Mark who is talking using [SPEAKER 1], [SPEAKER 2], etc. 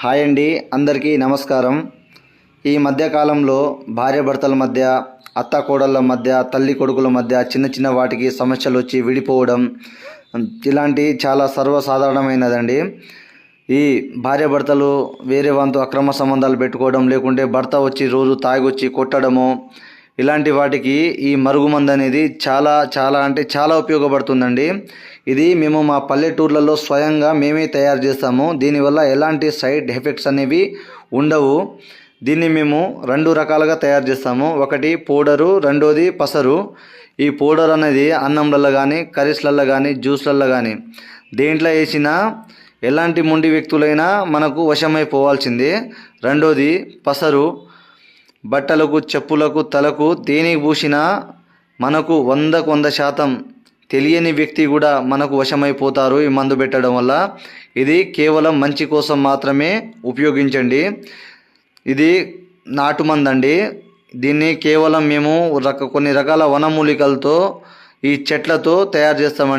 [SPEAKER 1] Hi అండి అందరికీ నమస్కారం. ఈ మధ్యకాలంలో భార్యాభర్తల మధ్య అత్త కోడళ్ళ మధ్య తల్లి కొడుకుల మధ్య చిన్న చిన్న వాటికి సమస్యలు వచ్చి విడిపోవడం ఇలాంటి చాలా సర్వసాధారణమైనదండి. ఈ భార్యాభర్తలు వేరే వాంతో అక్రమ సంబంధాలు పెట్టుకోవడం లేకుంటే భర్త వచ్చి రోజు తాగొచ్చి కొట్టడము ఇలాంటి వాటికి ఈ మరుగుమందు అనేది చాలా చాలా అంటే చాలా ఉపయోగపడుతుందండి. ఇది మేము మా పల్లెటూర్లలో స్వయంగా మేమే తయారు చేస్తాము. దీనివల్ల ఎలాంటి సైడ్ ఎఫెక్ట్స్ అనేవి ఉండవు. దీన్ని మేము రెండు రకాలుగా తయారు చేస్తాము. ఒకటి పౌడరు రెండోది పసరు. ఈ పౌడర్ అనేది అన్నంలలో కానీ కర్రీస్లలో కానీ జ్యూస్లలో కానీ దేంట్లో వేసినా ఎలాంటి మొండి వ్యక్తులైనా మనకు వశమైపోవాల్సిందే. రెండోది పసరు. బట్టలకు చెప్పులకు తలకు దేనికి పూసినా మనకు వందకు వంద శాతం తెలియని వ్యక్తి కూడా మనకు వశమైపోతారు ఈ మందు పెట్టడం వల్ల. ఇది కేవలం మంచి కోసం మాత్రమే ఉపయోగించండి. ఇది నాటు మందు అండి దీన్ని కేవలం మేము రక కొన్ని రకాల వనమూలికలతో ఈ చెట్లతో తయారు చేస్తామండి.